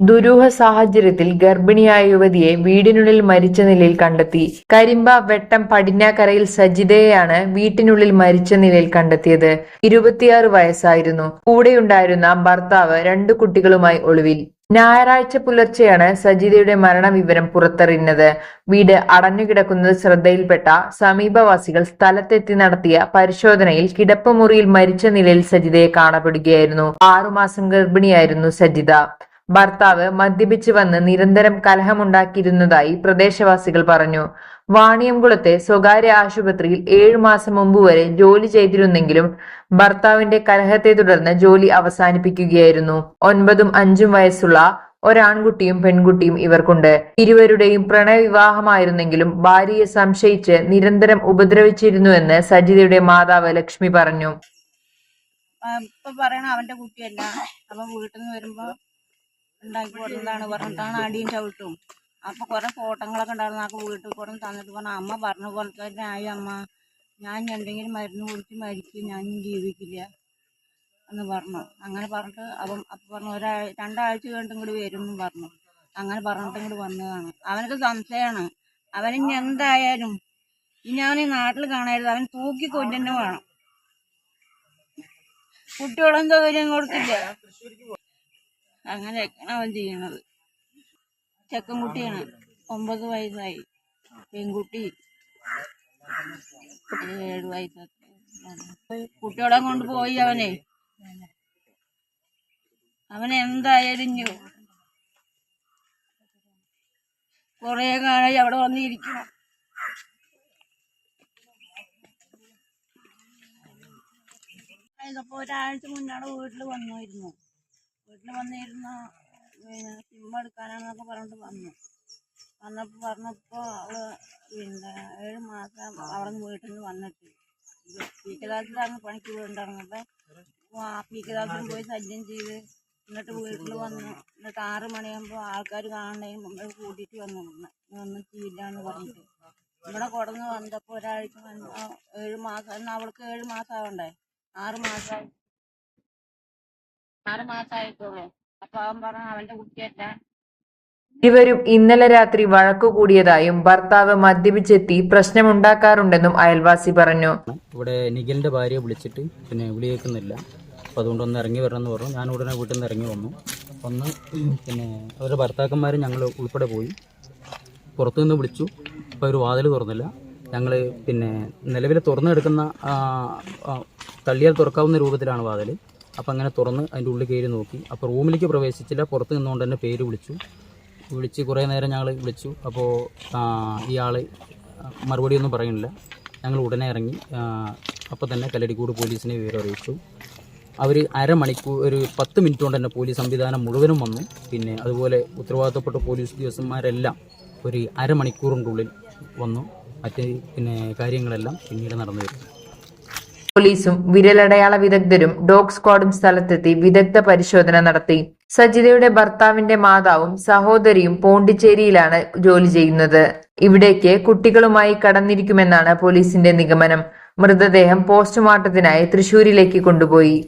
ദുരൂഹ സാഹചര്യത്തിൽ ഗർഭിണിയായ യുവതിയെ വീടിനുള്ളിൽ മരിച്ച നിലയിൽ കണ്ടെത്തി. കരിമ്പ വെട്ടം പടിഞ്ഞാക്കരയിൽ സജിതയെയാണ് വീട്ടിനുള്ളിൽ മരിച്ച നിലയിൽ കണ്ടെത്തിയത്. ഇരുപത്തിയാറ് വയസ്സായിരുന്നു. കൂടെയുണ്ടായിരുന്ന ഭർത്താവ് രണ്ടു കുട്ടികളുമായി ഒളിവിൽ. ഞായറാഴ്ച പുലർച്ചെയാണ് സജിതയുടെ മരണവിവരം പുറത്തറിഞ്ഞത് വീട് അടഞ്ഞുകിടക്കുന്നത് ശ്രദ്ധയിൽപ്പെട്ട സമീപവാസികൾ സ്ഥലത്തെത്തി നടത്തിയ പരിശോധനയിൽ കിടപ്പുമുറിയിൽ മരിച്ച നിലയിൽ സജിതയെ കാണപ്പെടുകയായിരുന്നു. ആറുമാസം ഗർഭിണിയായിരുന്നു സജിത. ഭർത്താവ് മദ്യപിച്ചു വന്ന് നിരന്തരം കലഹമുണ്ടാക്കിയിരുന്നതായി പ്രദേശവാസികൾ പറഞ്ഞു. വാണിയംകുളത്തെ സ്വകാര്യ ആശുപത്രിയിൽ ഏഴു മാസം മുമ്പ് വരെ ജോലി ചെയ്തിരുന്നെങ്കിലും ഭർത്താവിന്റെ കലഹത്തെ തുടർന്ന് ജോലി അവസാനിപ്പിക്കുകയായിരുന്നു. ഒൻപതും അഞ്ചും വയസ്സുള്ള ഒരാൺകുട്ടിയും പെൺകുട്ടിയും ഇവർക്കുണ്ട്. ഇരുവരുടെയും പ്രണയവിവാഹമായിരുന്നെങ്കിലും ഭാര്യയെ സംശയിച്ച് നിരന്തരം ഉപദ്രവിച്ചിരുന്നുവെന്ന് സജിതയുടെ മാതാവ് ലക്ഷ്മി പറഞ്ഞു. ഇപ്പൊ പറയണ അവന്റെ കുട്ടിയല്ല അപ്പൊ വീട്ടിൽ നിന്ന് വരുമ്പോ ഉണ്ടാക്കി കൊടുത്തതാണ്. പറഞ്ഞിട്ടാണ് അടിയും ചവിട്ടും. അപ്പം കുറേ ഫോട്ടോകളൊക്കെ ഉണ്ടായിരുന്നു. ആൾക്ക് വീട്ടിൽ കൊടുന്ന് തന്നിട്ട് പറഞ്ഞു അമ്മ പറഞ്ഞ പോലെ തന്നെ ആയി അമ്മ. ഞാൻ എന്തെങ്കിലും മരുന്ന് കുടിച്ച് മരിക്കും. ഞാൻ ജീവിക്കില്ല. എന്ന് പറഞ്ഞു. അങ്ങനെ പറഞ്ഞിട്ട് അവൻ അപ്പം പറഞ്ഞു ഒരാഴ്ച രണ്ടാഴ്ച കഴിഞ്ഞിട്ട് ഇങ്ങോട്ട് വരും എന്ന് പറഞ്ഞു. അങ്ങനെ പറഞ്ഞിട്ട് ഇങ്ങോട്ട് വന്നതാണ്. അവനക്ക് സംശയമാണ് അവൻ ഇനി എന്തായാലും ഇനി ഈ നാട്ടിൽ കാണായിരുന്നു അവൻ തൂക്കി കൊല്ലന്നെ വേണം. കുട്ടികളൊന്നും സൗകര്യം കൊടുക്കില്ല അങ്ങനെയൊക്കെയാണ് അവൻ ചെയ്യണത്. ചെക്കൻകുട്ടിയാണ്. ഒമ്പത് വയസ്സായി. പെൺകുട്ടി. ഏഴ് വയസ്സൊക്കെ കുട്ടികളെ കൊണ്ട് പോയി അവനെ. അവനെ എന്തായാലും കൊറേ കാലമായി അവിടെ വന്നിരിക്കണം ഇതപ്പോ ഒരാഴ്ച മുന്നാണ് വീട്ടിൽ വന്നിരുന്നു. വീട്ടിൽ വന്നിരുന്ന പിന്നെ സിം എടുക്കാനാന്നൊക്കെ പറഞ്ഞിട്ട് വന്നു. വന്നപ്പോൾ പറഞ്ഞപ്പോൾ അവൾ പിന്നെ ഏഴ് മാസം അവിടെ നിന്ന് വീട്ടിൽ നിന്ന് വന്നിട്ട്. പീക്കദാസിലാണ് പണിക്ക് വീണ്ടുണ്ടായിരുന്നപ്പോൾ ആ പീക്കദാസിന് പോയി ശല്യം ചെയ്ത് എന്നിട്ട് വീട്ടിൽ വന്നു. എന്നിട്ട് ആറ് മണിയാകുമ്പോൾ ആൾക്കാർ കാണണേയും മുമ്പ് കൂട്ടിയിട്ട് വന്നു. ഒന്നും ചെയ്യില്ല എന്ന് പറഞ്ഞിട്ട്. ഇവിടെ കൊടുന്ന് വന്നപ്പോൾ ഒരാഴ്ച ഏഴ് മാസം അവൾക്ക് ഏഴ് മാസം ആവണ്ടേ? ആറ് മാസമായി ആറ് മാസമായിട്ടുള്ളൂ അപ്പൊ അവൻ പറഞ്ഞു അവന്റെ കുട്ടിയല്ല ഇരുവരും ഇന്നലെ രാത്രി വഴക്കുകൂടിയതായും ഭർത്താവ് മദ്യപിച്ചെത്തി പ്രശ്നമുണ്ടാക്കാറുണ്ടെന്നും അയൽവാസി പറഞ്ഞു. ഇവിടെ നിഖിലിന്റെ ഭാര്യയെ വിളിച്ചിട്ട് പിന്നെ വിളിയേക്കുന്നില്ല. അപ്പൊ അപ്പോൾ അതുകൊണ്ട് ഒന്ന് ഇറങ്ങി വരണമെന്ന് പറഞ്ഞു. ഞാൻ ഉടനെ വീട്ടിൽ നിന്ന് ഇറങ്ങി വന്നു. ഒന്ന് പിന്നെ അവരുടെ ഭർത്താക്കന്മാർ ഞങ്ങൾ ഉൾപ്പെടെ പോയി. പുറത്തുനിന്ന് വിളിച്ചു. അപ്പോൾ ഒരു വാതിൽ തുറന്നില്ല. ഞങ്ങൾ പിന്നെ നിലവിൽ തുറന്നെടുക്കുന്ന തള്ളിയാൽ തുറക്കാവുന്ന രൂപത്തിലാണ് വാതിൽ അപ്പോൾ അങ്ങനെ തുറന്ന് അതിന്റെ ഉള്ളിൽ കയറി നോക്കി. അപ്പോൾ റൂമിലേക്ക് പ്രവേശിച്ചില്ല. പുറത്ത് നിന്നുകൊണ്ട് തന്നെ പേര് വിളിച്ചു. വിളിച്ച് കുറേ നേരം ഞങ്ങൾ വിളിച്ചു. അപ്പോൾ ഇയാൾ മറുപടിയൊന്നും പറയുന്നില്ല. ഞങ്ങൾ ഉടനെ ഇറങ്ങി. അപ്പോൾ തന്നെ കല്ലടിക്കൂട് പോലീസിനെ വിവരം അറിയിച്ചു. അവർ അരമണിക്കൂർ ഒരു പത്ത് മിനിറ്റ് കൊണ്ട് തന്നെ പോലീസ് സംവിധാനം മുഴുവനും വന്നു. പിന്നെ അതുപോലെ ഉത്തരവാദിത്തപ്പെട്ട പോലീസ് ഉദ്യോഗസ്ഥന്മാരെല്ലാം ഒരു അരമണിക്കൂറിന്റെ ഉള്ളിൽ വന്നു. മറ്റ് പിന്നെ കാര്യങ്ങളെല്ലാം പിന്നീട് നടന്നു വരും പോലീസും വിരലടയാള വിദഗ്ധരും ഡോഗ് സ്ക്വാഡും സ്ഥലത്തെത്തി വിദഗ്ധ പരിശോധന നടത്തി. സജിതയുടെ ഭർത്താവിന്റെ മാതാവും സഹോദരിയും പോണ്ടിച്ചേരിയിലാണ് ജോലി ചെയ്യുന്നത്. ഇവിടേക്ക് കുട്ടികളുമായി കടന്നിരിക്കുമെന്നാണ് പോലീസിന്റെ നിഗമനം. മൃതദേഹം പോസ്റ്റ്മോർട്ടത്തിനായി തൃശൂരിലേക്ക് കൊണ്ടുപോയി.